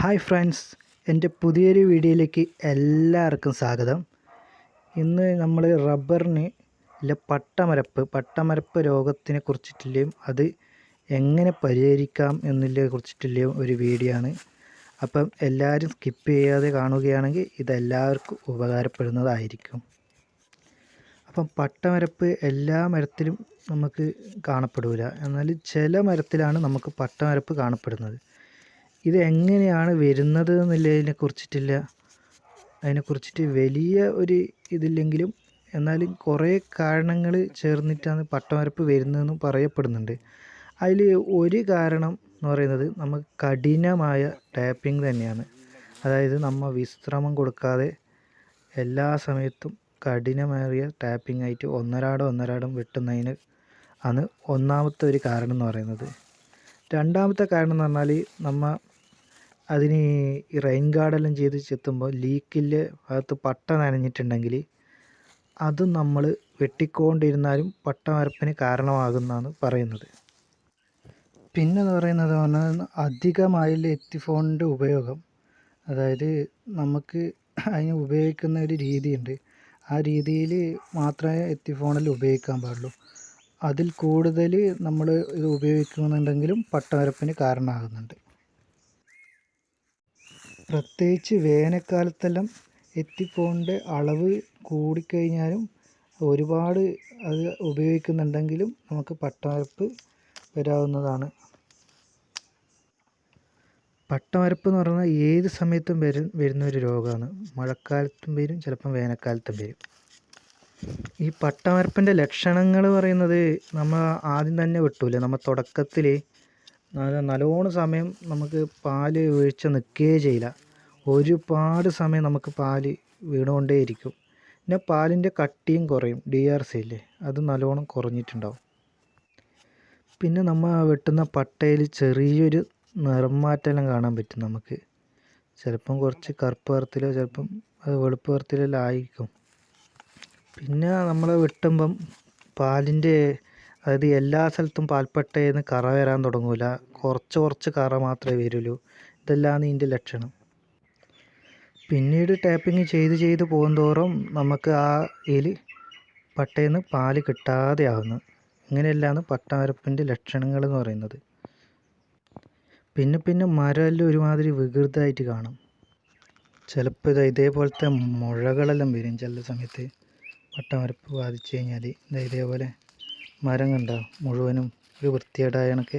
Hi friends എന്റെ പുതിയൊരു വീഡിയോയിലേക്ക് എല്ലാവർക്കും സ്വാഗതം. ഇന്ന് നമ്മൾ റബ്ബറിന് ഇല്ല പട്ടമരപ്പ് പട്ടമരപ്പ് രോഗത്തിനെ കുറിച്ചിട്ടില്ലേയും അത് എങ്ങനെ പരിഹരിക്കാം എന്നതിനെ കുറിച്ചിട്ടുള്ളയും ഒരു വീഡിയോ ആണ്. അപ്പം എല്ലാവരും സ്കിപ്പ് ചെയ്യാതെ കാണുകയാണെങ്കിൽ ഇതെല്ലാവർക്കും ഉപകാരപ്പെടുന്നതായിരിക്കും. അപ്പം പട്ടമരപ്പ് എല്ലാ മരത്തിലും നമുക്ക് കാണപ്പെടില്ല എന്നാൽ ചില മരത്തിലാണ് നമുക്ക് പട്ടമരപ്പ് കാണപ്പെടുന്നത്. ഇത് എങ്ങനെയാണ് വരുന്നത് എന്നുള്ളതിനെ കുറിച്ചിട്ടില്ല. അതിനെക്കുറിച്ചിട്ട് വലിയ ഒരു ഇതില്ലെങ്കിലും എന്നാലും കുറേ കാരണങ്ങൾ ചേർന്നിട്ടാണ് പട്ടമരപ്പ് വരുന്നതെന്നും പറയപ്പെടുന്നുണ്ട്. അതിൽ ഒരു കാരണം എന്ന് പറയുന്നത് നമ്മൾ കഠിനമായ ടാപ്പിംഗ് തന്നെയാണ്. അതായത് നമ്മൾ വിശ്രമം കൊടുക്കാതെ എല്ലാ സമയത്തും കഠിനമേറിയ ടാപ്പിംഗ് ആയിട്ട് ഒന്നരാടം ഒന്നരാടം വെട്ടുന്നതിന് ആണ് ഒന്നാമത്തെ ഒരു കാരണം എന്ന് പറയുന്നത്. രണ്ടാമത്തെ കാരണം എന്ന് പറഞ്ഞാൽ നമ്മൾ അതിന് ഈ റെയിൻ ഗാർഡെല്ലാം ചെയ്ത് ചെത്തുമ്പോൾ ലീക്കിന്റെ ഭാഗത്ത് പട്ട നനഞ്ഞിട്ടുണ്ടെങ്കിൽ അത് നമ്മൾ വെട്ടിക്കൊണ്ടിരുന്നാലും പട്ട വരപ്പിന് കാരണമാകുന്നതാണ് പറയുന്നത്. പിന്നെ എന്ന് പറയുന്നത് പറഞ്ഞാൽ അധികമായി എത്തിഫോണിന്റെ ഉപയോഗം അതായത് നമുക്ക് അതിന് ഉപയോഗിക്കുന്ന ഒരു രീതിയുണ്ട്. ആ രീതിയിൽ മാത്രമേ എത്തിഫോണിൽ ഉപയോഗിക്കാൻ പാടുള്ളൂ. അതിൽ കൂടുതൽ നമ്മൾ ഇത് ഉപയോഗിക്കുന്നുണ്ടെങ്കിലും പട്ടവരപ്പിന് കാരണമാകുന്നുണ്ട്. പ്രത്യേകിച്ച് വേനൽക്കാലത്തെല്ലാം എത്തിഫോണിന്റെ അളവ് കൂടിക്കഴിഞ്ഞാലും ഒരുപാട് അത് ഉപയോഗിക്കുന്നുണ്ടെങ്കിലും നമുക്ക് പട്ടമരപ്പ് വരാവുന്നതാണ്. പട്ടമരപ്പ് എന്ന് പറഞ്ഞാൽ ഏത് സമയത്തും വരും വരുന്ന ഒരു രോഗമാണ്. മഴക്കാലത്തും വരും ചിലപ്പം വേനൽക്കാലത്തും വരും. ഈ പട്ടമരപ്പിന്റെ ലക്ഷണങ്ങൾ പറയുന്നത് നമ്മൾ ആദ്യം തന്നെ വിട്ടൂല. നമ്മൾ തുടക്കത്തിൽ നല്ലോണം സമയം നമുക്ക് പാൽ വീഴ്ച നിൽക്കുകയേ ചെയ്യില്ല. ഒരുപാട് സമയം നമുക്ക് പാൽ വീണുകൊണ്ടേയിരിക്കും. പിന്നെ പാലിന്റെ കട്ടിയും കുറയും ഡി ആർ സി ഇല്ലേ അത് നല്ലോണം കുറഞ്ഞിട്ടുണ്ടാവും. പിന്നെ നമ്മൾ വെട്ടുന്ന പട്ടയിൽ ചെറിയൊരു നിറം മാറ്റമെല്ലാം കാണാൻ പറ്റും നമുക്ക്. ചിലപ്പം കുറച്ച് കറുപ്പ് നിറത്തിലോ ചിലപ്പം അത് വെളുപ്പ് നിറത്തിലെല്ലാം ആയിരിക്കും. പിന്നെ നമ്മൾ വെട്ടുമ്പം പാലിന്റെ അതായത് എല്ലാ സ്ഥലത്തും പാൽപ്പട്ടയിൽ നിന്ന് കറ വരാൻ തുടങ്ങില്ല കുറച്ച് കുറച്ച് കറ മാത്രമേ വരുള്ളൂ. ഇതെല്ലാം ഇതിന്റെ ലക്ഷണം. പിന്നീട് ടാപ്പിങ് ചെയ്ത് ചെയ്ത് പോകുന്തോറും നമുക്ക് ആ ഇതിൽ പട്ടയിൽ നിന്ന് പാൽ കിട്ടാതെ ആവുന്നു. ഇങ്ങനെയെല്ലാമാണ് പട്ടവരപ്പിന്റെ ലക്ഷണങ്ങൾ എന്ന് പറയുന്നത്. പിന്നെ പിന്നെ മരമെല്ലാം ഒരുമാതിരി വികൃതമായിട്ട് കാണും. ചിലപ്പോൾ ഇത് ഇതേപോലത്തെ മുഴകളെല്ലാം വരും ചില സമയത്ത്. പട്ടമരപ്പ് ബാധിച്ചു കഴിഞ്ഞാൽ ഇതാ ഇതേപോലെ മരം കണ്ട മുഴുവനും ഒരു വൃത്തികേടായ കണക്ക്.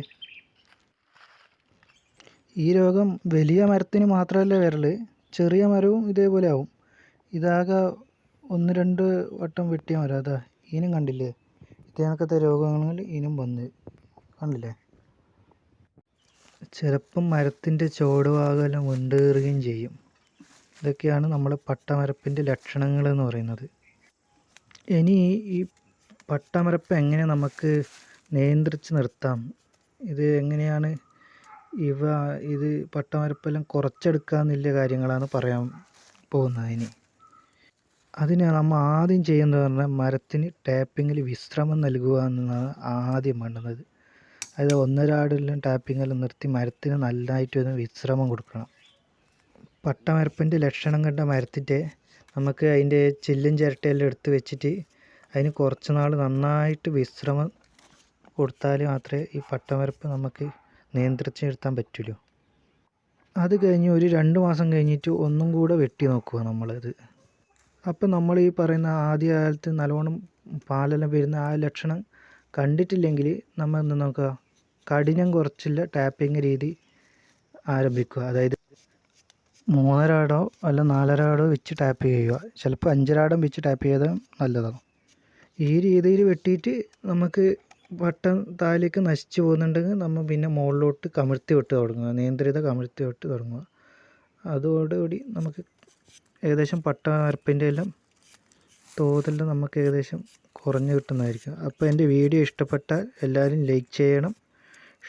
ഈ രോഗം വലിയ മരത്തിന് മാത്രമല്ല വരൽ ചെറിയ മരവും ഇതേപോലെ ആവും. ഇതാകെ ഒന്ന് രണ്ട് വട്ടം വെട്ടിയ മരം. അതാ ഇനും കണ്ടില്ലേ? ഇതേ കണക്കത്തെ രോഗങ്ങൾ ഇനും വന്ന് കണ്ടില്ലേ? ചിലപ്പം മരത്തിന്റെ ചോടുവാകെല്ലാം വിണ്ടേറുകയും ചെയ്യും. ഇതൊക്കെയാണ് നമ്മൾ പട്ടമരപ്പിന്റെ ലക്ഷണങ്ങൾ എന്ന് പറയുന്നത്. ഇനി ഈ പട്ടമരപ്പ് എങ്ങനെ നമുക്ക് നിയന്ത്രിച്ച് നിർത്താം? ഇത് എങ്ങനെയാണ് ഇവ ഇത് പട്ടമരപ്പെല്ലാം കുറച്ചെടുക്കാമെന്നുള്ള കാര്യങ്ങളാണ് പറയാൻ പോകുന്നത് ഇനി. അതിന് നമ്മൾ ആദ്യം ചെയ്യുന്നത് പറഞ്ഞാൽ മരത്തിന് ടാപ്പിങ്ങിൽ വിശ്രമം നൽകുക എന്നതാണ് ആദ്യം വേണ്ടുന്നത് അതായത് ഒന്നരാടെല്ലാം ടാപ്പിങ്ങെല്ലാം നിർത്തി മരത്തിന് നല്ലതായിട്ട് ഒന്ന് വിശ്രമം കൊടുക്കണം. പട്ടമരപ്പിന്റെ ലക്ഷണം കണ്ട മരത്തിന്റെ നമുക്ക് അതിന്റെ ചില്ലും ചിരട്ടയെല്ലാം എടുത്ത് വെച്ചിട്ട് അതിന് കുറച്ച് നാൾ നന്നായിട്ട് വിശ്രമം കൊടുത്താൽ മാത്രമേ ഈ പട്ടമരപ്പ് നമുക്ക് നിയന്ത്രിച്ച് നിർത്താൻ പറ്റുള്ളൂ. അത് കഴിഞ്ഞ് ഒരു രണ്ട് മാസം കഴിഞ്ഞിട്ട് ഒന്നും കൂടെ വെട്ടി നോക്കുക നമ്മളത് അപ്പം നമ്മൾ ഈ പറയുന്ന ആദ്യ കാലത്ത് നല്ലോണം പാലെല്ലാം വരുന്ന ആ ലക്ഷണം കണ്ടിട്ടില്ലെങ്കിൽ നമ്മൾ എന്ത് നോക്കുക? കഠിനം കുറച്ചുള്ള ടാപ്പിംഗ് രീതി ആരംഭിക്കുക. അതായത് മൂന്നരാടോ അല്ല നാലരാടോ വെച്ച് ടാപ്പ് ചെയ്യുക. ചിലപ്പോൾ അഞ്ചരാടം വെച്ച് ടാപ്പ് ചെയ്താൽ നല്ലതാണ് ഈ രീതിയിൽ വെട്ടിയിട്ട് നമുക്ക് വട്ടം താഴേക്ക് നശിച്ചു പോകുന്നുണ്ടെങ്കിൽ നമ്മൾ പിന്നെ മുകളിലോട്ട് കമിഴ്ത്തി വെട്ട് തുടങ്ങുക നിയന്ത്രിത കമിഴ്ത്തി വെട്ട് തുടങ്ങുക. അതോടുകൂടി നമുക്ക് ഏകദേശം പട്ട മരപ്പിന്റെ എല്ലാം തോതെല്ലാം നമുക്ക് ഏകദേശം കുറഞ്ഞു കിട്ടുന്നതായിരിക്കും. അപ്പോൾ എന്റെ വീഡിയോ ഇഷ്ടപ്പെട്ടാൽ എല്ലാവരും ലൈക്ക് ചെയ്യണം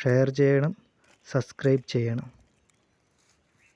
ഷെയർ ചെയ്യണം സബ്സ്ക്രൈബ് ചെയ്യണം.